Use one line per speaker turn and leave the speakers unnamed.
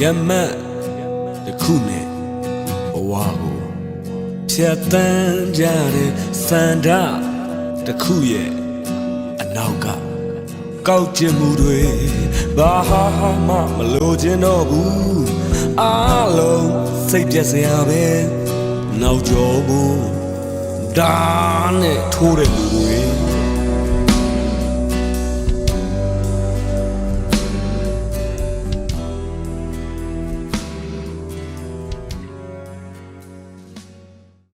ရမတ်တစ်ခုနဲ့ဘဝကိုဖြတ်တန်းကြတဲ့စန္ဒတစ်ခုရဲ့အနောက်ကကောက်ကျင်မှုတွေဘာဟာမှမလိုချင်တော့ဘူးအားလုံးစိတ်ပြက်စရာပဲနောက်ကျော်ဘူးဒါနဲ့ထိုးတဲ့လူတွေ